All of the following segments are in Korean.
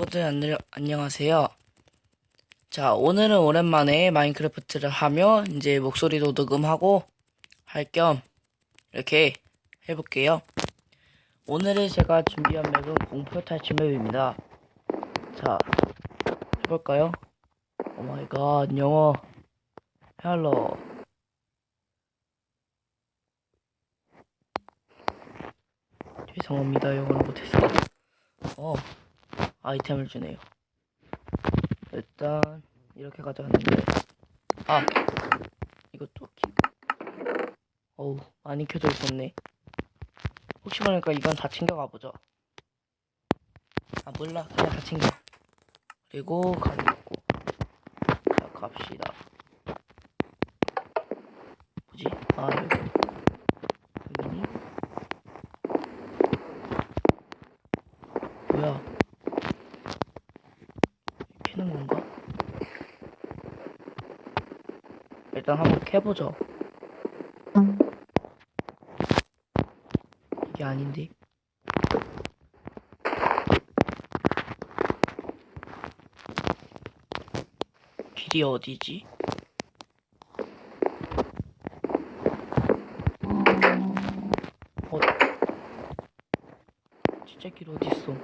모두 안녕, 안녕하세요. 자, 오늘은 오랜만에 마인크래프트를 하며 이제 목소리도 녹음하고 할 겸 이렇게 해볼게요. 오늘은 제가 준비한 맵은 공포 탈출 맵입니다. 자, 해볼까요? 오 마이 갓, 영어. 헬로. 죄송합니다. 영어를 못해서. 어. 아이템을 주네요. 일단 이렇게 가져왔는데 아 이것도 키 어우 많이 켜져 있었네. 혹시 모르니까 이건 다 챙겨가 보죠. 아 몰라 그냥 다 챙겨. 그리고 가위 있고 자 갑시다. 뭐지? 아 여기 여기니? 뭐야? 캐는 건가? 일단 한번 캐보죠. 이게 아닌데. 길이 어디지? 어, 진짜 길 어딨어?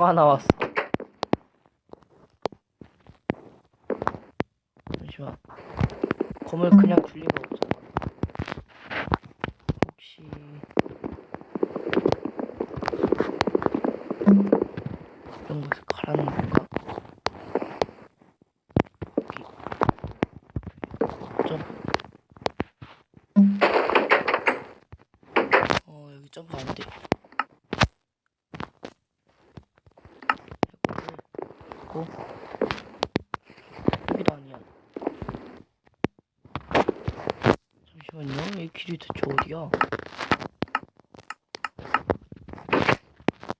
사과 나왔어. 잠시만. 검을 그냥 둘 리가 없잖아. 혹시 이런 것을 가라는 건가? 여기 점프. 어 여기 점프 안 돼 했고 여기도 아니야. 잠시만요. 이 길이 대체 어디야?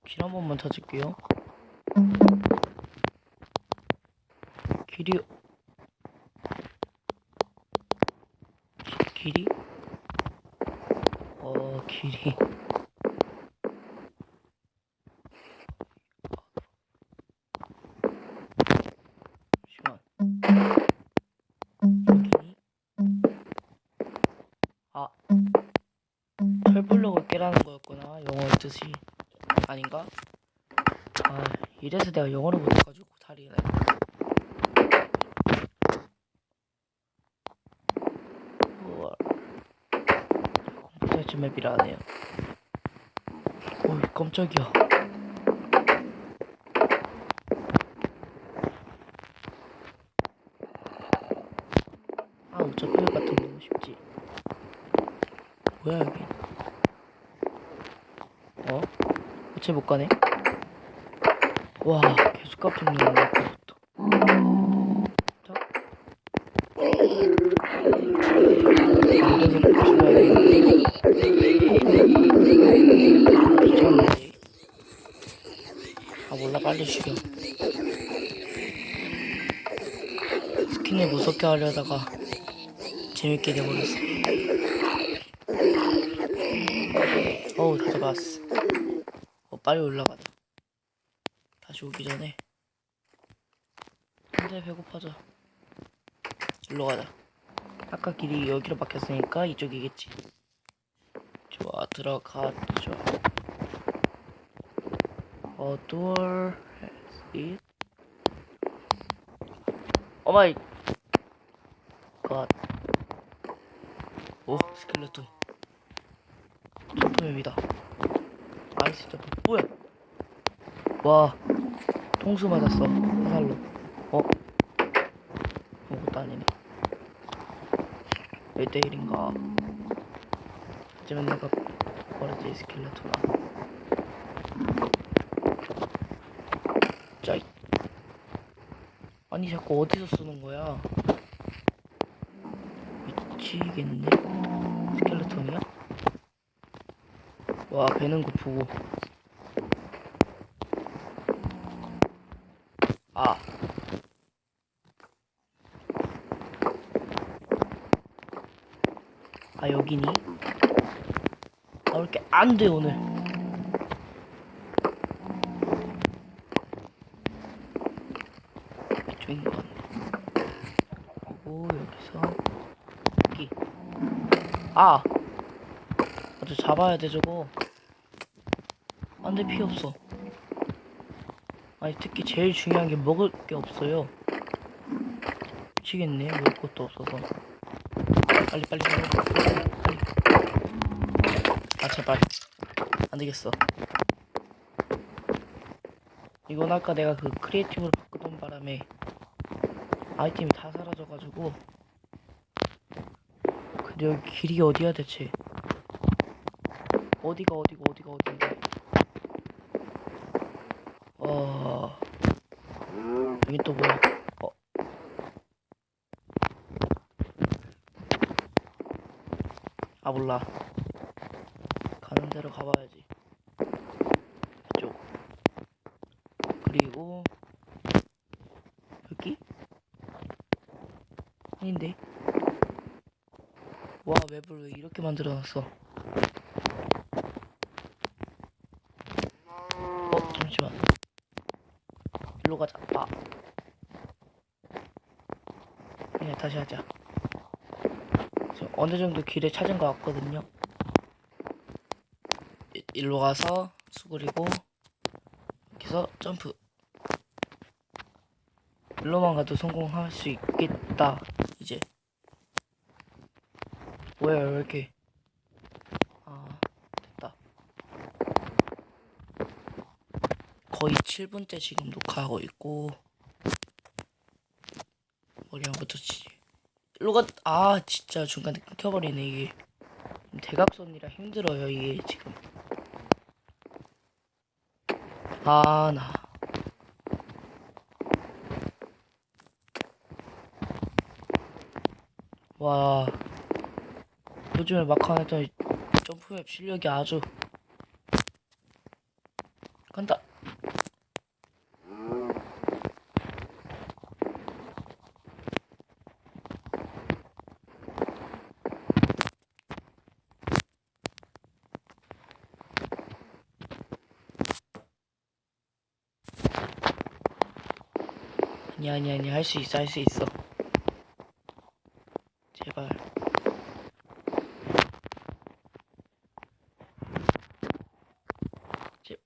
길 한 번만 찾을게요. 길이 기- 길이? 어 길이 아 이래서 내가 영어를 못해가지고 다리네 우와. 컴퓨터 맵이라 하네요. 오이 깜짝이야. 아 어차피 왜 같은 거 쉽지. 뭐야 여기? 어? 어째 못 가네? 와 계속 깜짝 놀랐네. 자아 몰라 빨리 죽여 스킨을 무섭게 하려다가 재밌게 돼버렸어. 어우 다 잡았어. 어 빨리 올라가자 다시 오기 전에 근데 배고파져 일로 가자 아까 길이 여기로 막혔으니까 이쪽이겠지 좋아 들어가죠 어 door has it 오마이 갓 오, 스켈레톤. 점프맵이다. 아이스 점프. 뭐야? 와, 통수 맞았어. 화살로. 어? 아무것도 아니네. 1대1인가? 하지만 내가 버렸지, 스켈레톤아. 짜이. 아니, 자꾸 어디서 쓰는 거야? 미치겠네. 스켈레톤이야? 와, 배는 거 보고. 아. 아, 여기니? 아, 이렇게 안 돼, 오늘. 이쪽인 것 같네. 여기서. 여기. 아! 아 어제 잡아야 돼, 저거. 안 돼, 피 없어. 아니 특히 제일 중요한 게 먹을 게 없어요. 미치겠네 먹을 것도 없어서. 빨리 빨리 빨리 빨리. 아 제발 안 되겠어. 이건 아까 내가 그 크리에이티브를 바꾸던 바람에 아이템이 다 사라져가지고 근데 여기 길이 어디야 대체? 어디가 어디가 어디가 어디인데? 어. 여기 또 뭐야? 어. 아 몰라. 가는 대로 가봐야지. 이쪽. 그리고 여기? 아닌데? 와 맵을 왜 이렇게 만들어놨어? 어 잠시만 일로 가자. 아. 그냥 다시 하자. 저 어느 정도 길을 찾은 것 같거든요. 이- 일로 가서 수그리고 여기서 점프. 일로만 가도 성공할 수 있겠다 이제. 뭐야 왜 이렇게 아 됐다 거의 7분째 지금 녹화하고 있고. 머리 한번 붙였지. 일로 가 아 진짜 중간에 끊겨버리네 이게. 대각선이라 힘들어요 이게 지금. 아 나. 와. 요즘에 했더니 점프맵 실력이 아주 간다 아니 아니 아니 할 수 있어 할 수 있어. 제발. 제...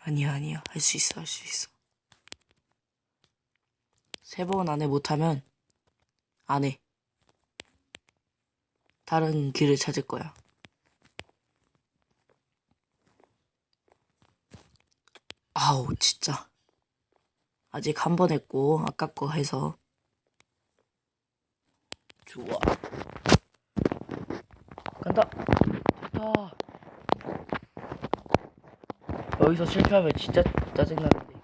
아니야 아니야. 할 수 있어 할 수 있어. 세 번 안에 못하면 안해 다른 길을 찾을 거야. 아우 진짜. 아직 한 번 했고 아깝고 해서. 좋아. 간다. 됐다 여기서 실패하면 진짜 짜증나는데.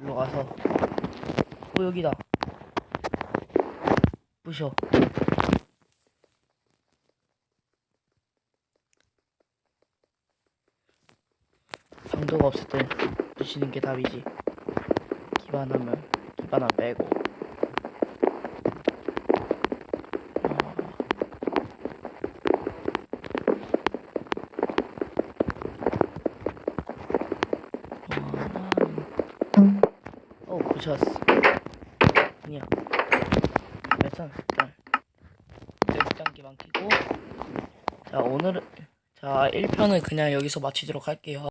일로 가서. 어 여기다. 부셔 방도가 없을 땐 부시는 게 답이지 기반하면 기반함 빼고 어, 부셨어. 아니야. 일단, 일단. 열장기만 끼고. 자, 오늘은, 자, 1편은 그냥 여기서 마치도록 할게요.